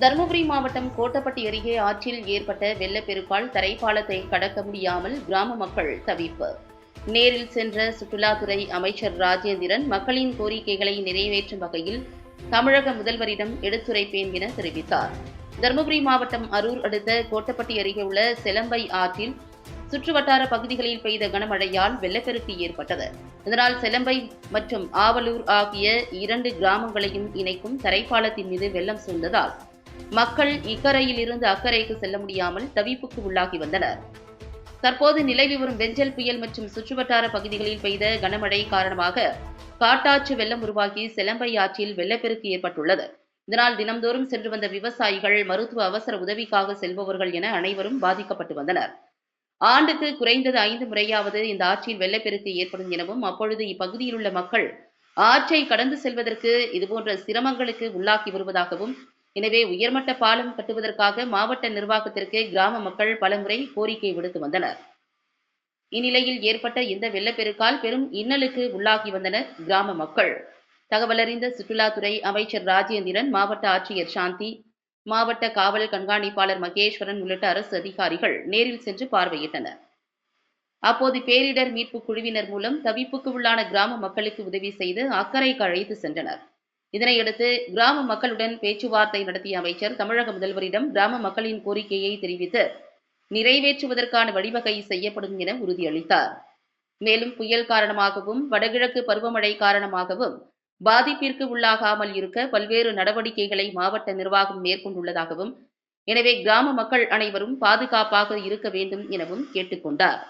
தருமபுரி மாவட்டம் கோட்டப்பட்டி அருகே ஆற்றில் ஏற்பட்ட வெள்ளப்பெருக்கால் தரைப்பாலத்தை கடக்க முடியாமல் கிராம மக்கள் தவிப்பு. நேரில் சென்ற சுற்றுலாத்துறை அமைச்சர் ராஜேந்திரன் மக்களின் கோரிக்கைகளை நிறைவேற்றும் வகையில் தமிழக முதல்வரிடம் எடுத்துரைப்பேன் என தெரிவித்தார். தருமபுரி மாவட்டம் அரூர் அடுத்த கோட்டப்பட்டி அருகே உள்ள செலம்பை ஆற்றில் சுற்றுவட்டார பகுதிகளில் பெய்த கனமழையால் வெள்ளப்பெருக்கு ஏற்பட்டது. இதனால் செலம்பை மற்றும் ஆவலூர் ஆகிய இரண்டு கிராமங்களையும் இணைக்கும் தரைப்பாலத்தின் மீது வெள்ளம் சூழ்ந்ததால் மக்கள் இக்கரையில் இருந்து அக்கறைக்கு செல்ல முடியாமல் தவிப்புக்கு உள்ளாகி வந்தனர். தற்போது நிலவி வரும் வெஞ்சல் புயல் மற்றும் சுற்றுவட்டார பகுதிகளில் பெய்த கனமழை காரணமாக காட்டாற்று வெள்ளம் உருவாகி செலம்பை ஆற்றில் வெள்ளப்பெருக்கு ஏற்பட்டுள்ளது. இதனால் தினம்தோறும் சென்று வந்த விவசாயிகள் மருத்துவ அவசர உதவிக்காக செல்பவர்கள் என அனைவரும் பாதிக்கப்பட்டு வந்தனர். ஆண்டுக்கு குறைந்தது ஐந்து முறையாவது இந்த ஆற்றில் வெள்ளப்பெருக்கு ஏற்படும் எனவும் அப்பொழுது இப்பகுதியில் உள்ள மக்கள் ஆற்றை கடந்து செல்வதற்கு இதுபோன்ற சிரமங்களுக்கு உள்ளாக்கி வருவதாகவும் எனவே உயர்மட்ட பாலம் கட்டுவதற்காக மாவட்ட நிர்வாகத்திற்கு கிராம மக்கள் பலமுறை கோரிக்கை விடுத்து வந்தனர். இந்நிலையில் ஏற்பட்ட இந்த வெள்ளப்பெருக்கால் பெரும் இன்னலுக்கு உள்ளாகி வந்தனர் கிராம மக்கள். தகவலறிந்த சுற்றுலாத்துறை அமைச்சர் ராஜேந்திரன் மாவட்ட ஆட்சியர் சாந்தி மாவட்ட காவல் கண்காணிப்பாளர் மகேஸ்வரன் உள்ளிட்ட அரசு அதிகாரிகள் நேரில் சென்று பார்வையிட்டனர். அப்போது பேரிடர் மீட்பு குழுவினர் மூலம் தவிப்புக்கு உள்ளான கிராம மக்களுக்கு உதவி செய்து அக்கறைக்கு அழைத்து சென்றனர். இதனையடுத்து கிராம மக்களுடன் பேச்சுவார்த்தை நடத்திய அமைச்சர் தமிழக முதல்வரிடம் கிராம மக்களின் கோரிக்கையை தெரிவித்து நிறைவேற்றுவதற்கான வழிவகை செய்யப்படும் என உறுதியளித்தார். மேலும் புயல் காரணமாகவும் வடகிழக்கு பருவமழை காரணமாகவும் பாதிப்பிற்கு உள்ளாகாமல் இருக்க பல்வேறு நடவடிக்கைகளை மாவட்ட நிர்வாகம் மேற்கொண்டுள்ளதாகவும் எனவே கிராம மக்கள் அனைவரும் பாதுகாப்பாக இருக்க வேண்டும் எனவும் கேட்டுக்கொண்டார்.